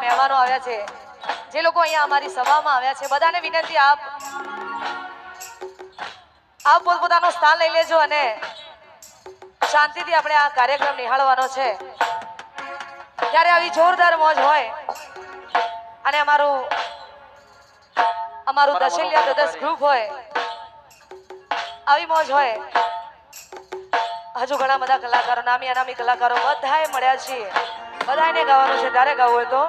મહેમાનો આવ્યા છે. જે લોકો અહીંયા અમારી સભામાં આવ્યા છે બધાને વિનંતી આપ આપ પોતપોતાનું સ્થાન લઈ લેજો અને શાંતિથી આપણે આ કાર્યક્રમ નિહાળવાનો છે. ત્યારે આવી જોરદાર મોજ હોય અને અમારું અમારું દશેલિયા બ્રધર્સ ગ્રુપ હોય આવી મોજ હોય હજુ ઘણા બધા કલાકારો નામી અનામી કલાકારો બધાએ મળ્યા છીએ. બધાને ગાવાનું છે. તારે ગાવું હોય તો?